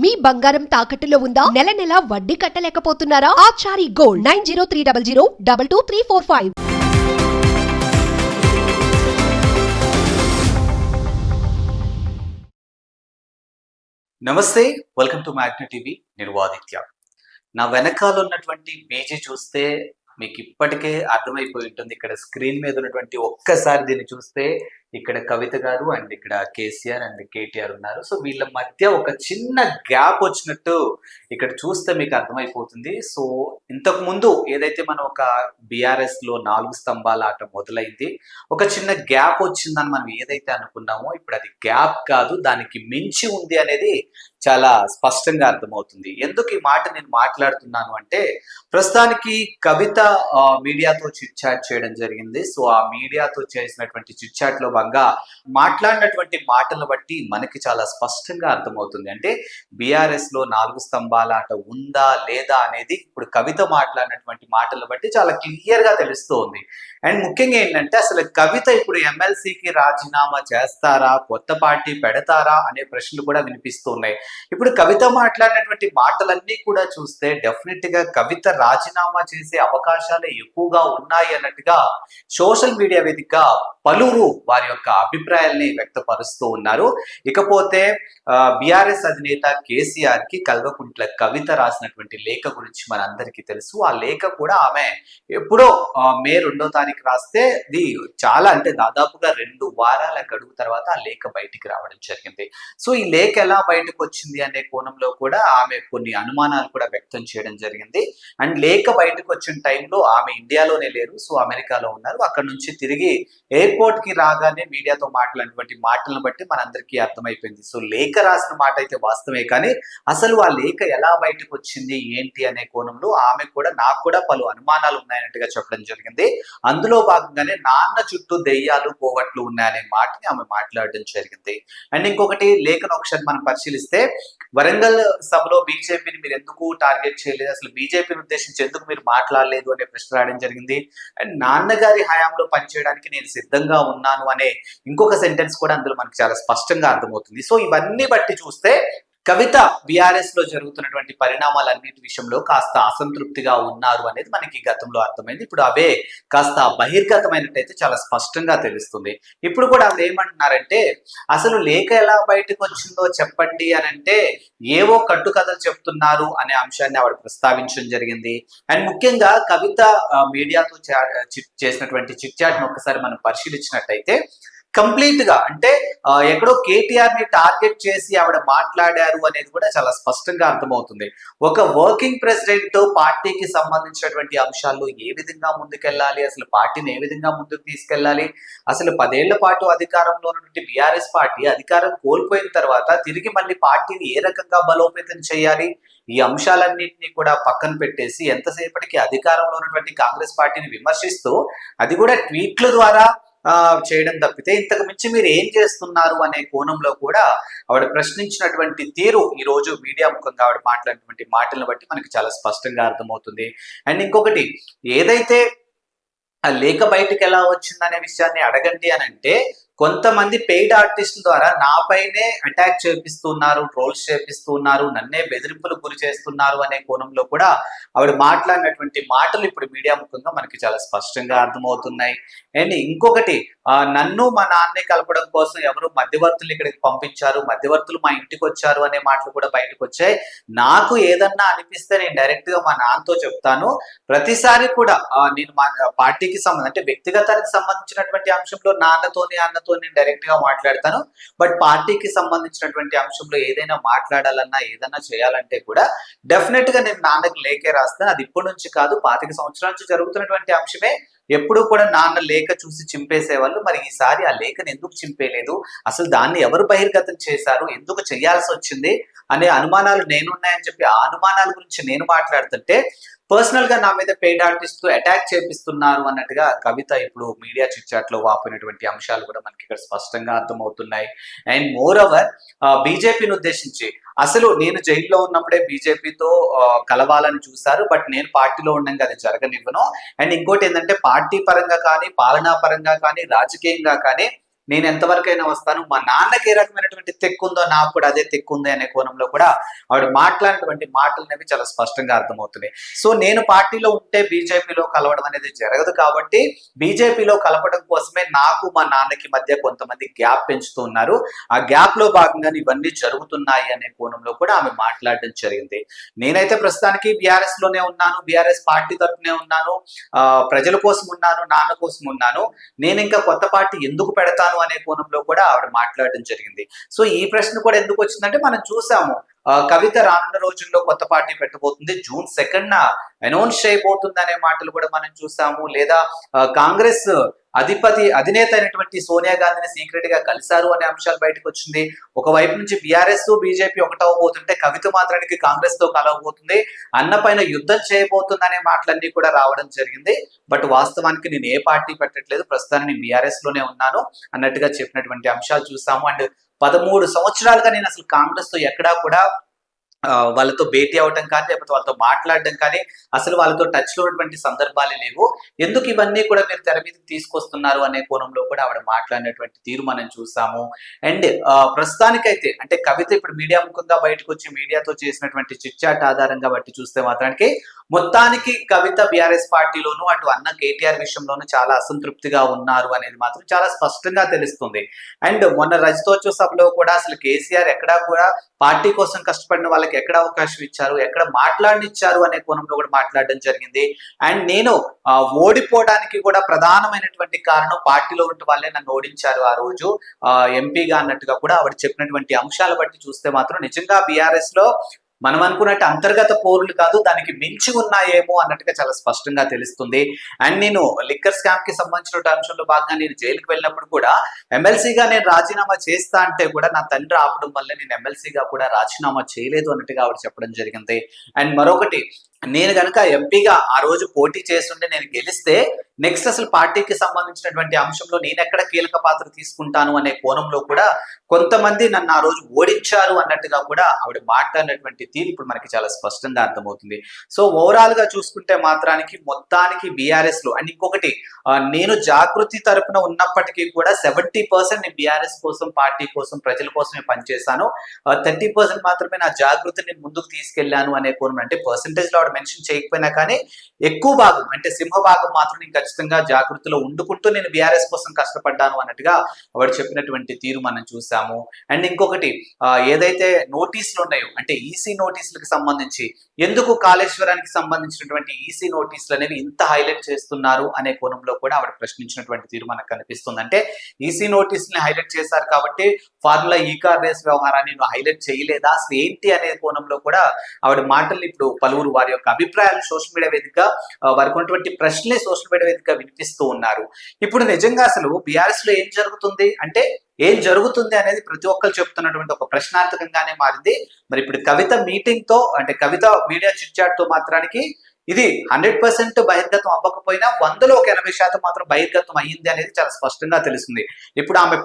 మీ బంగారం తాకట్టులో ఉందా? నెల నెల వడ్డీ కట్టలేకపోతున్నారా? Achari gold nine zero three double zero double two three four five. నమస్తే వెల్కమ్ టు మ్యాగ్నా టీవీ. నేను ఆదిత్య. నా వెనకాల ఉన్నటువంటి పేజీ చూస్తే మీకు ఇప్పటికే అర్థమైపోయి ఉంటుంది. ఇక్కడ స్క్రీన్ మీద ఉన్నటువంటి ఒక్కసారి దీన్ని చూస్తే ఇక్కడ కవిత గారు అండ్ ఇక్కడ కేసీఆర్ అండ్ కేటీఆర్ ఉన్నారు. సో వీళ్ళ మధ్య ఒక చిన్న గ్యాప్ వచ్చినట్టు ఇక్కడ చూస్తే మీకు అర్థమైపోతుంది. సో ఇంతకు ముందు ఏదైతే మనం ఒక బీఆర్ఎస్లో నాలుగు స్తంభాల ఆట మొదలైంది ఒక చిన్న గ్యాప్ వచ్చిందని మనం ఏదైతే అనుకున్నామో ఇప్పుడు అది గ్యాప్ కాదు దానికి మించి ఉంది అనేది చాలా స్పష్టంగా అర్థమవుతుంది. ఎందుకు ఈ మాట నేను మాట్లాడుతున్నాను అంటే ప్రస్తుతానికి కవిత ఆ, మీడియాతో చిట్ చాట్ చేయడం జరిగింది. సో ఆ మీడియాతో చేసినటువంటి చిట్ చాట్ సందర్భంగా మాట్లాడినటువంటి మాటలను బట్టి మనకి చాలా స్పష్టంగా అర్థమవుతుంది. అంటే బీఆర్ఎస్లో నాలుగు స్తంభాల అట ఉందా లేదా అనేది ఇప్పుడు కవిత మాట్లాడినటువంటి మాటలను బట్టి చాలా క్లియర్గా తెలుస్తుంది. అండ్ ముఖ్యంగా ఏంటంటే అసలు కవిత ఇప్పుడు ఎమ్మెల్సీకి రాజీనామా చేస్తారా? కొత్త పార్టీ పెడతారా? అనే ప్రశ్నలు కూడా వినిపిస్తూ ఉన్నాయి ఇప్పుడు కవిత మాట్లాడినటువంటి మాటలన్నీ కూడా చూస్తే డెఫినెట్గా కవిత రాజీనామా చేసే అవకాశాలు ఎక్కువగా ఉన్నాయి అన్నట్టుగా సోషల్ మీడియా వేదికగా పలువురు వారి యొక్క అభిప్రాయాల్ని వ్యక్తపరుస్తూ ఉన్నారు. ఇకపోతే బిఆర్ఎస్ అధినేత కేసీఆర్కి కల్వకుంట్ల కవిత రాసినటువంటి లేఖ గురించి మనందరికీ తెలుసు. ఆ లేఖ కూడా ఆమె ఎప్పుడో మే రెండో తారీఖు రాస్తే ఇది చాలా అంటే దాదాపుగా రెండు వారాల గడువు తర్వాత ఆ లేఖ బయటికి రావడం జరిగింది. సో ఈ లేఖ ఎలా బయటకు వచ్చింది అనే కోణంలో కూడా ఆమె కొన్ని అనుమానాలు కూడా వ్యక్తం చేయడం జరిగింది. అండ్ లేఖ బయటకు వచ్చిన టైంలో ఆమె ఇండియాలోనే లేరు సో అమెరికాలో ఉన్నారు. అక్కడ నుంచి తిరిగి ఎయిర్పోర్ట్కి రాగానే మీడియాతో మాట్లాడినటువంటి మాటలను బట్టి మనందరికీ అర్థమైపోయింది. సో లేఖ రాసిన మాట అయితే వాస్తవమే కానీ అసలు ఆ లేఖ ఎలా బయటకు వచ్చింది ఏంటి అనే కోణంలో ఆమె కూడా నాకు కూడా పలు అనుమానాలు ఉన్నాయన్నట్టుగా చెప్పడం జరిగింది. అందులో భాగంగానే నాన్న చుట్టూ దెయ్యాలు పోగట్లు ఉన్నాయనే మాటని ఆమె మాట్లాడడం జరిగింది. అండ్ ఇంకొకటి లేఖను ఒకసారి మనం పరిశీలిస్తే వరంగల్ సభలో బీజేపీని మీరు ఎందుకు టార్గెట్ చేయలేదు? అసలు బీజేపీని ఉద్దేశించి ఎందుకు మీరు మాట్లాడలేదు అనే ప్రశ్న రావడం జరిగింది. అండ్ నాన్నగారి హయాంలో పనిచేయడానికి నేను సిద్ధంగా ఉన్నాను అనే ఇంకొక సెంటెన్స్ కూడా అందులో మనకి చాలా స్పష్టంగా అర్థమవుతుంది. సో ఇవన్నీ బట్టి చూస్తే కవిత బీఆర్ఎస్లో జరుగుతున్నటువంటి పరిణామాలన్నిటి విషయంలో కాస్త అసంతృప్తిగా ఉన్నారు అనేది మనకి గతంలో అర్థమైంది. ఇప్పుడు అవే కాస్త బహిర్గతమైనట్టయితే చాలా స్పష్టంగా తెలుస్తుంది. ఇప్పుడు కూడా ఆవిడ ఏమంటున్నారంటే అసలు లేఖ ఎలా బయటకు వచ్చిందో చెప్పండి అని అంటే ఏవో కట్టుకథలు చెప్తున్నారు అనే అంశాన్ని ఆవిడ ప్రస్తావించడం జరిగింది. అండ్ ముఖ్యంగా కవిత మీడియాతో చా- చేసినటువంటి చిట్ చాట్ను ఒక్కసారి మనం పరిశీలించినట్టయితే కంప్లీట్గా అంటే ఎక్కడో కేటీఆర్ని టార్గెట్ చేసి ఆవిడ మాట్లాడారు అనేది కూడా చాలా స్పష్టంగా అర్థమవుతుంది. ఒక వర్కింగ్ ప్రెసిడెంట్ పార్టీకి సంబంధించినటువంటి అంశాల్లో ఏ విధంగా ముందుకెళ్ళాలి? అసలు పార్టీని ఏ విధంగా ముందుకు తీసుకెళ్ళాలి? అసలు పదేళ్ళ పాటు అధికారంలో ఉన్నటువంటి బీఆర్ఎస్ పార్టీ అధికారం కోల్పోయిన తర్వాత తిరిగి మళ్ళీ పార్టీని ఏ రకంగా బలోపేతం చేయాలి? ఈ అంశాలన్నింటినీ కూడా పక్కన పెట్టేసి ఎంతసేపటికి అధికారంలో ఉన్నటువంటి కాంగ్రెస్ పార్టీని విమర్శిస్తూ అది కూడా ట్వీట్ల ద్వారా చేయడం తప్పితే ఇంతకు మించి మీరు ఏం చేస్తున్నారు అనే కోణంలో కూడా ఆవిడ ప్రశ్నించినటువంటి తీరు ఈ రోజు మీడియా ముఖంగా ఆవిడ మాట్లాడినటువంటి మాటలను బట్టి మనకి చాలా స్పష్టంగా అర్థమవుతుంది. అండ్ ఇంకొకటి ఏదైతే ఆ లేఖ బయటకు ఎలా వచ్చిందనే విషయాన్ని అడగండి అని అంటే కొంతమంది పెయిడ్ ఆర్టిస్టుల ద్వారా నాపైనే అటాక్ చేపిస్తున్నారు ట్రోల్స్ చేపిస్తున్నారు నన్నే బెదిరింపులు గురి చేస్తున్నారు అనే కోణంలో కూడా ఆవిడ మాట్లాడినటువంటి మాటలు ఇప్పుడు మీడియా ముఖంగా మనకి చాలా స్పష్టంగా అర్థమవుతున్నాయి. అండ్ ఇంకొకటి నన్ను మా నాన్నే కలపడం కోసం ఎవరు మధ్యవర్తులు ఇక్కడికి పంపించారు మధ్యవర్తులు మా ఇంటికి వచ్చారు అనే మాటలు కూడా బయటకు వచ్చాయి. నాకు ఏదన్నా అనిపిస్తే నేను డైరెక్ట్గా మా నాన్నతో చెప్తాను. ప్రతిసారి కూడా నేను మా పార్టీకి సంబంధం అంటే వ్యక్తిగతానికి సంబంధించినటువంటి అంశంలో నాన్నతోని అన్నతో నేను డైరెక్ట్గా మాట్లాడతాను. బట్ పార్టీకి సంబంధించినటువంటి అంశంలో ఏదైనా మాట్లాడాలన్నా ఏదైనా చేయాలంటే కూడా డెఫినెట్గా నేను నాన్నకి లేఖే రాస్తాను. అది ఇప్పటి నుంచి కాదు పాతిక సంవత్సరాల నుంచి జరుగుతున్నటువంటి అంశమే. ఎప్పుడు కూడా నాన్న లేఖ చూసి చింపేసేవాళ్ళు. మరి ఈసారి ఆ లేఖను ఎందుకు చింపేయలేదు అసలు దాన్ని ఎవరు బహిర్గతం చేశారు? ఎందుకు చేయాల్సి వచ్చింది? అనే అనుమానాలు నేనున్నాయని చెప్పి ఆ అనుమానాల గురించి నేను మాట్లాడుతుంటే పర్సనల్గా నా మీద పెయిడ్ ఆర్టిస్ట్ అటాక్ చేపిస్తున్నారు అన్నట్టుగా కవిత ఇప్పుడు మీడియా చిట్చాట్లో వాపోయినటువంటి అంశాలు కూడా మనకి ఇక్కడ స్పష్టంగా అర్థమవుతున్నాయి. అండ్ మోర్ ఓవర్ బీజేపీని ఉద్దేశించి అసలు నేను జైల్లో ఉన్నప్పుడే బీజేపీతో కలవాలని చూశారు. బట్ నేను పార్టీలో ఉండగా అది జరగనివ్వను. అండ్ ఇంకోటి ఏంటంటే పార్టీ పరంగా కానీ పాలనా పరంగా కానీ రాజకీయంగా కానీ నేను ఎంతవరకైనా వస్తాను మా నాన్నకి ఏ రకమైనటువంటి తెక్కు ఉందో నాకు కూడా అదే తెక్కుంది అనే కోణంలో కూడా ఆవిడ మాట్లాడినటువంటి మాటలు అనేవి చాలా స్పష్టంగా అర్థమవుతున్నాయి. సో నేను పార్టీలో ఉంటే బీజేపీలో కలవడం అనేది జరగదు కాబట్టి బీజేపీలో కలపడం కోసమే నాకు మా నాన్నకి మధ్య కొంతమంది గ్యాప్ పెంచుతూ ఉన్నారు. ఆ గ్యాప్లో భాగంగా ఇవన్నీ జరుగుతున్నాయి అనే కోణంలో కూడా ఆమె మాట్లాడడం జరిగింది. నేనైతే ప్రస్తుతానికి బీఆర్ఎస్లోనే ఉన్నాను బీఆర్ఎస్ పార్టీ తరఫునే ఉన్నాను ఆ, ప్రజల కోసం ఉన్నాను నాన్న కోసం ఉన్నాను. నేను ఇంకా కొత్త పార్టీ ఎందుకు పెడతాను అనే కోణంలో కూడా ఆవిడ మాట్లాడడం జరిగింది. సో ఈ ప్రశ్న కూడా ఎందుకు వచ్చిందంటే మనం చూసాము కవిత రానున్న రోజుల్లో కొత్త పార్టీ పెట్టబోతుంది. జూన్ సెకండ్ నా అనౌన్స్ చేయబోతుంది అనే మాటలు కూడా మనం చూసాము. లేదా కాంగ్రెస్ అధిపతి అధినేత అయినటువంటి సోనియా గాంధీని సీక్రెట్గా కలిశారు అనే అంశాలు బయటకు వచ్చింది. ఒకవైపు నుంచి బీఆర్ఎస్ బీజేపీ ఒకటవబోతుంటే కవిత మాత్రానికి కాంగ్రెస్తో కలవబోతుంది. అన్న పైన యుద్ధం చేయబోతుంది అనే మాటలన్నీ కూడా రావడం జరిగింది. బట్ వాస్తవానికి నేను ఏ పార్టీ పెట్టట్లేదు. ప్రస్తుతానికి నేను బీఆర్ఎస్లోనే ఉన్నాను అన్నట్టుగా చెప్పినటువంటి అంశాలు చూసాము. అండ్ పదమూడు సంవత్సరాలుగా నేను అసలు కాంగ్రెస్తో ఎక్కడా కూడా వాళ్ళతో భేటీ అవటం కానీ లేకపోతే వాళ్ళతో మాట్లాడడం కానీ అసలు వాళ్ళతో టచ్లో ఉన్నటువంటి సందర్భాలే లేవు. ఎందుకు ఇవన్నీ కూడా మీరు తెర మీద తీసుకొస్తున్నారు అనే కోణంలో కూడా ఆవిడ మాట్లాడినటువంటి తీరు మనం చూసాము. అండ్ ప్రస్తుతానికైతే అంటే కవిత ఇప్పుడు మీడియా ముఖంగా బయటకు వచ్చి మీడియాతో చేసినటువంటి చిట్చాట్ ఆధారంగా బట్టి చూస్తే మాత్రానికి మొత్తానికి కవిత బీఆర్ఎస్ పార్టీలోను అటు అన్న కేటీఆర్ విషయంలోనూ చాలా అసంతృప్తిగా ఉన్నారు అనేది మాత్రం చాలా స్పష్టంగా తెలుస్తుంది. అండ్ మొన్న రజతోత్సవ సభలో కూడా అసలు కేసీఆర్ ఎక్కడా కూడా పార్టీ కోసం కష్టపడిన వాళ్ళకి ఎక్కడ అవకాశం ఇచ్చారు ఎక్కడ మాట్లాడినిచ్చారు అనే కోణంలో కూడా మాట్లాడడం జరిగింది. అండ్ నేను ఓడిపోవడానికి కూడా ప్రధానమైనటువంటి కారణం పార్టీలో ఉన్న వాళ్ళే నన్ను ఓడించారు ఆ రోజు. ఎంపీగా అన్నట్టుగా కూడా ఆవిడ చెప్పినటువంటి అంశాలు బట్టి చూస్తే మాత్రం నిజంగా బీఆర్ఎస్లో మనం అనుకున్నట్టు అంతర్గత పోరులు కాదు దానికి మించి ఉన్నాయేమో అన్నట్టుగా చాలా స్పష్టంగా తెలుస్తుంది. అండ్ నేను లిక్కర్ స్కామ్కి సంబంధించిన అంశంలో భాగంగా నేను జైలుకి వెళ్ళినప్పుడు కూడా ఎమ్మెల్సీగా నేను రాజీనామా చేస్తా అంటే కూడా నా తండ్రి ఆపడం వల్ల నేను ఎమ్మెల్సీగా కూడా రాజీనామా చేయలేదు అన్నట్టుగా ఆవిడ చెప్పడం జరిగింది. అండ్ మరొకటి నేను కనుక ఎంపీగా ఆ రోజు పోటీ చేస్తుంటే నేను గెలిస్తే నెక్స్ట్ అసలు పార్టీకి సంబంధించినటువంటి అంశంలో నేను ఎక్కడ కీలక పాత్ర తీసుకుంటాను అనే కోణంలో కూడా కొంతమంది నన్ను ఆ రోజు ఓడించారు అన్నట్టుగా కూడా ఆవిడ మాట్లాడినటువంటి తీరు ఇప్పుడు మనకి చాలా స్పష్టంగా అర్థమవుతుంది. సో ఓవరాల్గా చూసుకుంటే మాత్రానికి మొత్తానికి బీఆర్ఎస్లో అండ్ ఇంకొకటి నేను జాగృతి తరపున ఉన్నప్పటికీ కూడా సెవెంటీ పర్సెంట్ నేను బీఆర్ఎస్ కోసం పార్టీ కోసం ప్రజల కోసమే పనిచేశాను. థర్టీ పర్సెంట్ మాత్రమే నా జాగృతిని ముందుకు తీసుకెళ్ళాను అనే కోణం అంటే పర్సంటేజ్లో మెన్షన్ చేయకపోయినా కానీ ఎక్కువ భాగం అంటే సింహ భాగం మాత్రం నేను ఖచ్చితంగా జాగృతిలో ఉండుకుంటూ నేను బీఆర్ఎస్ కోసం కష్టపడ్డాను అన్నట్టుగా ఆవిడ చెప్పినటువంటి తీరు మనం చూసాము. అండ్ ఇంకొకటి ఏదైతే నోటీసులు ఉన్నాయో అంటే ఈసీ నోటీసులకు సంబంధించి ఎందుకు కాళేశ్వరానికి సంబంధించినటువంటి ఈసీ నోటీసులు అనేవి ఇంత హైలైట్ చేస్తున్నారు అనే కోణంలో కూడా ఆవిడ ప్రశ్నించినటువంటి తీరు మనకు కనిపిస్తుంది. అంటే ఈసీ నోటీసుల్ని హైలైట్ చేశారు కాబట్టి ఫార్ములా ఈ కార్ రేస్ వ్యవహారాన్ని హైలైట్ చేయలేదా? అసలు ఏంటి అనే కోణంలో కూడా ఆవిడ మాటలు ఇప్పుడు పలువురు వారి యొక్క అభిప్రాయాలు సోషల్ మీడియా వేదికగా వారికి ఉన్నటువంటి ప్రశ్నలే సోషల్ మీడియా వేదికగా వినిపిస్తూ ఉన్నారు. ఇప్పుడు నిజంగా అసలు బీఆర్ఎస్లో ఏం జరుగుతుంది? అంటే ఏం జరుగుతుంది అనేది ప్రతి ఒక్కరు చెప్తున్నటువంటి ఒక ప్రశ్నార్థకంగానే మారింది. మరి ఇప్పుడు కవిత మీటింగ్తో అంటే కవిత మీడియా చిట్చాట్తో మాత్రానికి ఇది హండ్రెడ్ పర్సెంట్ బహిర్గతం అవ్వకపోయినా వందలో ఒక ఎనభై శాతం మాత్రం బహిర్గతం అయ్యింది అనేది చాలా స్పష్టంగా తెలుస్తుంది. ఇప్పుడు ఆమె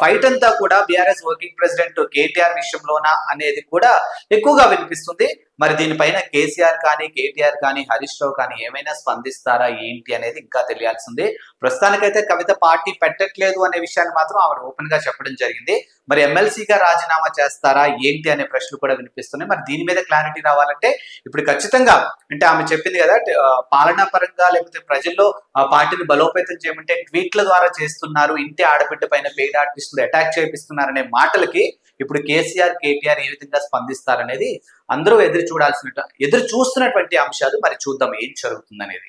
ఫైట్ అంతా కూడా బీఆర్ఎస్ వర్కింగ్ ప్రెసిడెంట్ కేటీఆర్ విషయంలోనా అనేది కూడా ఎక్కువగా వినిపిస్తుంది. మరి దీనిపైన కేసీఆర్ కానీ కేటీఆర్ కానీ హరీష్ రావు కానీ ఏమైనా స్పందిస్తారా? ఏంటి అనేది ఇంకా తెలియాల్సింది. ప్రస్తుతానికైతే కవిత పార్టీ పెట్టట్లేదు అనే విషయాన్ని మాత్రం ఆవిడ ఓపెన్గా చెప్పడం జరిగింది. మరి ఎమ్మెల్సీగా రాజీనామా చేస్తారా? ఏంటి అనే ప్రశ్నలు కూడా వినిపిస్తున్నాయి. మరి దీని మీద క్లారిటీ రావాలంటే ఇప్పుడు ఖచ్చితంగా అంటే ఆమె చెప్పింది కదా పాలనా పరంగా లేకపోతే ప్రజల్లో ఆ పార్టీని బలోపేతం చేయమంటే ట్వీట్ల ద్వారా చేస్తున్నారు. ఇంటి ఆడబిడ్డ పైన పెయిడ్ ఆర్టిస్టులు అటాక్ చేపిస్తున్నారనే అనే మాటలకి ఇప్పుడు కేసీఆర్ కేటీఆర్ ఏ విధంగా స్పందిస్తారనేది అందరూ ఎదురు చూడాల్సిన ఎదురు చూస్తున్నటువంటి అంశాలు మరి చూద్దాం ఏం జరుగుతుంది అనేది